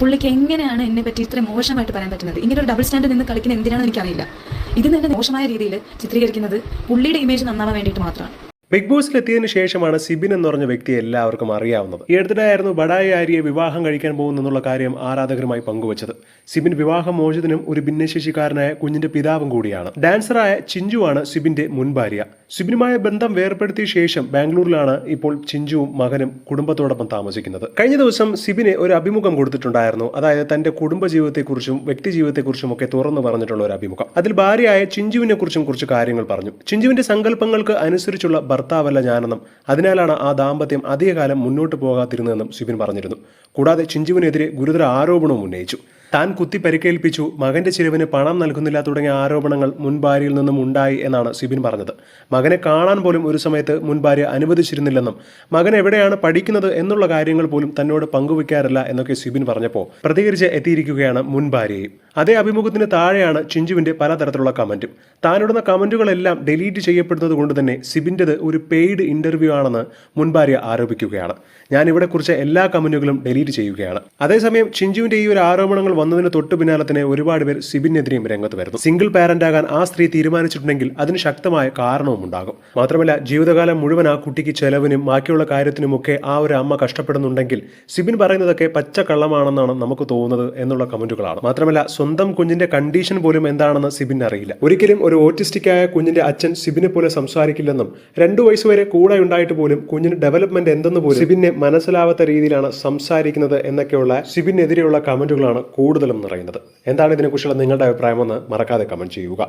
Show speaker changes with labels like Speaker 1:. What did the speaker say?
Speaker 1: പുള്ളിക്ക് എങ്ങനെയാണ് എന്നെ പറ്റി ഇത്ര മോശമായിട്ട് പറയാൻ പറ്റുന്നത്? ഇങ്ങനെ ഒരു ഡബിൾ സ്റ്റാൻഡ് നിന്ന് കളിക്കുന്ന എന്തിനാണെന്ന് എനിക്കറിയില്ല. ഇത് തന്നെ മോശമായ രീതിയിൽ ചിത്രീകരിക്കുന്നത് പുള്ളിയുടെ ഇമേജ് നന്നാവാൻ വേണ്ടിയിട്ട് മാത്രമാണ്.
Speaker 2: ബിഗ് ബോസിൽ എത്തിയതിനു ശേഷമാണ് സിബിൻ എന്ന് പറഞ്ഞ വ്യക്തി എല്ലാവർക്കും അറിയാവുന്നത്. ഈ അടുത്തിടെയായിരുന്നു ബഡായി ആര്യയെ വിവാഹം കഴിക്കാൻ പോകുന്നെന്നുള്ള കാര്യം ആരാധകരുമായി പങ്കുവച്ചത്. സിബിൻ വിവാഹം മോചിതനും ഒരു ഭിന്നശേഷിക്കാരനായ കുഞ്ഞിന്റെ പിതാവും കൂടിയാണ്. ഡാൻസറായ ചിഞ്ചുവാണ് സിബിന്റെ മുൻ ഭാര്യ സിബിനുമായ ബന്ധം വേർപ്പെടുത്തിയ ശേഷം ബാംഗ്ലൂരിലാണ് ഇപ്പോൾ ചിഞ്ചുവും മകനും കുടുംബത്തോടൊപ്പം താമസിക്കുന്നത്. കഴിഞ്ഞ ദിവസം സിബിനെ ഒരു അഭിമുഖം കൊടുത്തിട്ടുണ്ടായിരുന്നു. അതായത് തന്റെ കുടുംബജീവിതത്തെക്കുറിച്ചും വ്യക്തി ജീവിതത്തെക്കുറിച്ചും ഒക്കെ തുറന്നു പറഞ്ഞിട്ടുള്ള ഒരു അഭിമുഖം. അതിൽ ഭാര്യയായ ചിഞ്ചുവിനെ കുറിച്ചും കുറച്ച് കാര്യങ്ങൾ പറഞ്ഞു. ചിഞ്ചുവിന്റെ സങ്കല്പങ്ങൾക്ക് അനുസരിച്ചുള്ള ഭർത്താവല്ല ഞാനെന്നും അതിനാലാണ് ആ ദാമ്പത്യം അധികകാലം മുന്നോട്ട് പോകാതിരുന്നതെന്നും സിബിൻ പറഞ്ഞിരുന്നു. കൂടാതെ ചിഞ്ചുവിനെതിരെ ഗുരുതര ആരോപണവും ഉന്നയിച്ചു. താൻ കുത്തി പരിക്കേൽപ്പിച്ചു. മകന്റെ ചിലവിന് പണം നൽകുന്നില്ല തുടങ്ങിയ ആരോപണങ്ങൾ മുൻ ഭാര്യയിൽ നിന്നും ഉണ്ടായി എന്നാണ് സിബിൻ പറഞ്ഞത്. മകനെ കാണാൻ പോലും ഒരു സമയത്ത് മുൻ ഭാര്യ അനുവദിച്ചിരുന്നില്ലെന്നും മകൻ എവിടെയാണ് പഠിക്കുന്നത് എന്നുള്ള കാര്യങ്ങൾ പോലും തന്നോട് പങ്കുവയ്ക്കാറില്ല എന്നൊക്കെ സിബിൻ പറഞ്ഞപ്പോൾ പ്രതികരിച്ച് എത്തിയിരിക്കുകയാണ് മുൻ ഭാര്യയും. അതേ അഭിമുഖത്തിന് താഴെയാണ് ചിഞ്ചുവിന്റെ പലതരത്തിലുള്ള കമന്റും. താനിടുന്ന കമന്റുകളെല്ലാം ഡിലീറ്റ് ചെയ്യപ്പെടുന്നത് കൊണ്ട് തന്നെ സിബിന്റെത് ഒരു പെയ്ഡ് ഇന്റർവ്യൂ ആണെന്ന് മുൻഭാര്യ ആരോപിക്കുകയാണ്. ഞാൻ ഇവിടെ കുറിച്ച എല്ലാ കമന്റുകളും ഡിലീറ്റ് ചെയ്യുകയാണ്. അതേസമയം ചിഞ്ചുവിന്റെ ഈ ഒരു ആരോപണങ്ങൾ വന്നതിന് തൊട്ടു പിന്നാലെ തന്നെ ഒരുപാട് പേർ സിബിനെതിരെയും രംഗത്ത് വരുന്നു. സിംഗിൾ പാരന്റ് ആകാൻ ആ സ്ത്രീ തീരുമാനിച്ചിട്ടുണ്ടെങ്കിൽ അതിന് ശക്തമായ കാരണവും ഉണ്ടാകും. മാത്രമല്ല ജീവിതകാലം മുഴുവൻ ആ കുട്ടിക്ക് ചെലവിനും ബാക്കിയുള്ള കാര്യത്തിനുമൊക്കെ ആ ഒരു അമ്മ കഷ്ടപ്പെടുന്നുണ്ടെങ്കിൽ സിബിൻ പറയുന്നതൊക്കെ പച്ചക്കള്ളമാണെന്നാണ് നമുക്ക് തോന്നുന്നത് എന്നുള്ള കമന്റുകളാണ്. മാത്രമല്ല സ്വന്തം കുഞ്ഞിന്റെ കണ്ടീഷൻ പോലും എന്താണെന്ന് സിബിൻ അറിയില്ല. ഒരിക്കലും ഒരു ഓട്ടിസ്റ്റിക്കായ കുഞ്ഞിന്റെ അച്ഛൻ സിബിനെ പോലെ സംസാരിക്കില്ലെന്നും രണ്ടു വയസ്സുവരെ കൂടെ ഉണ്ടായിട്ട് പോലും കുഞ്ഞിന് ഡെവലപ്മെന്റ് എന്തെന്ന് പോലും സിബിനെ മനസ്സിലാവാത്ത രീതിയിലാണ് സംസാരിക്കുന്നത് എന്നൊക്കെയുള്ള സിബിനെതിരെയുള്ള കമന്റുകളാണ് കൂടുതലും നിറയുന്നത്. എന്താണ് ഇതിനെക്കുറിച്ചുള്ള നിങ്ങളുടെ അഭിപ്രായമെന്ന് മറക്കാതെ കമന്റ് ചെയ്യുക.